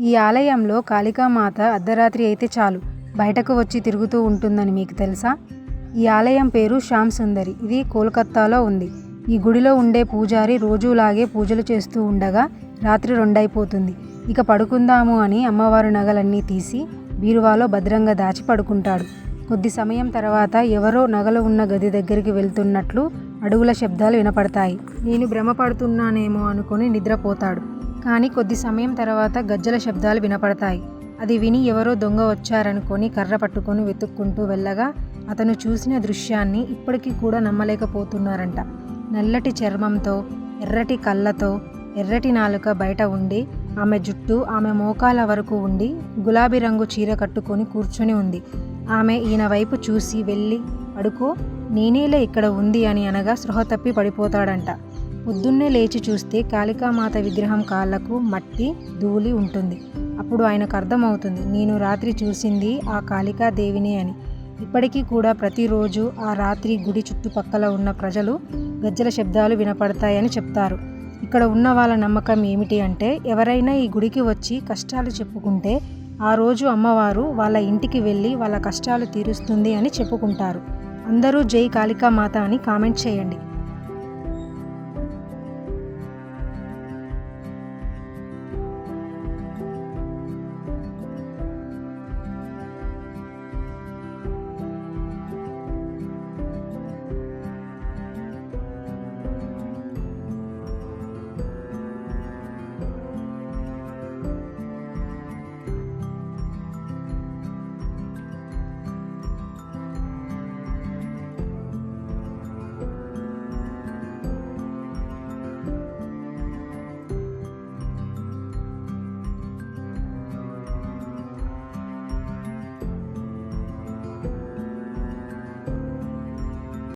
ఈ ఆలయంలో కాళికామాత అర్ధరాత్రి అయితే చాలు. బయటకు వచ్చి తిరుగుతూ ఉంటుందని మీకు తెలుసా? ఈ ఆలయం పేరు శ్యామ్ సుందరి. ఇది కోల్కత్తాలో ఉంది. ఈ గుడిలో ఉండే పూజారి రోజులాగే పూజలు చేస్తూ ఉండగా రాత్రి రెండైపోతుంది. ఇక పడుకుందాము అని అమ్మవారు నగలన్నీ తీసి బీరువాలో భద్రంగా దాచి పడుకుంటాడు. కొద్ది సమయం తర్వాత ఎవరో నగలు ఉన్న గది దగ్గరికి వెళ్తున్నట్లు అడుగుల శబ్దాలు వినపడతాయి. నేను భ్రమపడుతున్నానేమో అనుకుని నిద్రపోతాడు. కానీ కొద్ది సమయం తర్వాత గజ్జల శబ్దాలు వినపడతాయి. అది విని ఎవరో దొంగ వచ్చారనుకొని కర్ర పట్టుకొని వెతుక్కుంటూ వెళ్ళగా అతను చూసిన దృశ్యాన్ని ఇప్పటికీ కూడా నమ్మలేకపోతున్నారంట. నల్లటి చర్మంతో ఎర్రటి కళ్ళతో ఎర్రటి నాలుక బయట ఉండి ఆమె జుట్టు ఆమె మోకాల వరకు ఉండి గులాబీ రంగు చీర కట్టుకొని కూర్చొని ఉంది. ఆమె ఈయన వైపు చూసి వెళ్ళి పడుకో నేనేలే ఇక్కడ ఉంది అని అనగా స్పృహ తప్పి పడిపోతాడంట. పొద్దున్నే లేచి చూస్తే కాళికామాత విగ్రహం కాళ్ళకు మట్టి ధూళి ఉంటుంది. అప్పుడు ఆయనకు అర్థమవుతుంది నేను రాత్రి చూసింది ఆ కాళికాదేవిని అని. ఇప్పటికీ కూడా ప్రతిరోజు ఆ రాత్రి గుడి చుట్టుపక్కల ఉన్న ప్రజలు గజ్జల శబ్దాలు వినపడతాయని చెప్తారు. ఇక్కడ ఉన్న వాళ్ళ నమ్మకం ఏమిటి అంటే ఎవరైనా ఈ గుడికి వచ్చి కష్టాలు చెప్పుకుంటే ఆ రోజు అమ్మవారు వాళ్ళ ఇంటికి వెళ్ళి వాళ్ళ కష్టాలు తీరుస్తుంది అని చెప్పుకుంటారు. అందరూ జై కాళికామాత అని కామెంట్ చేయండి.